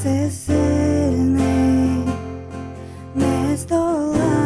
всесильний, здолає.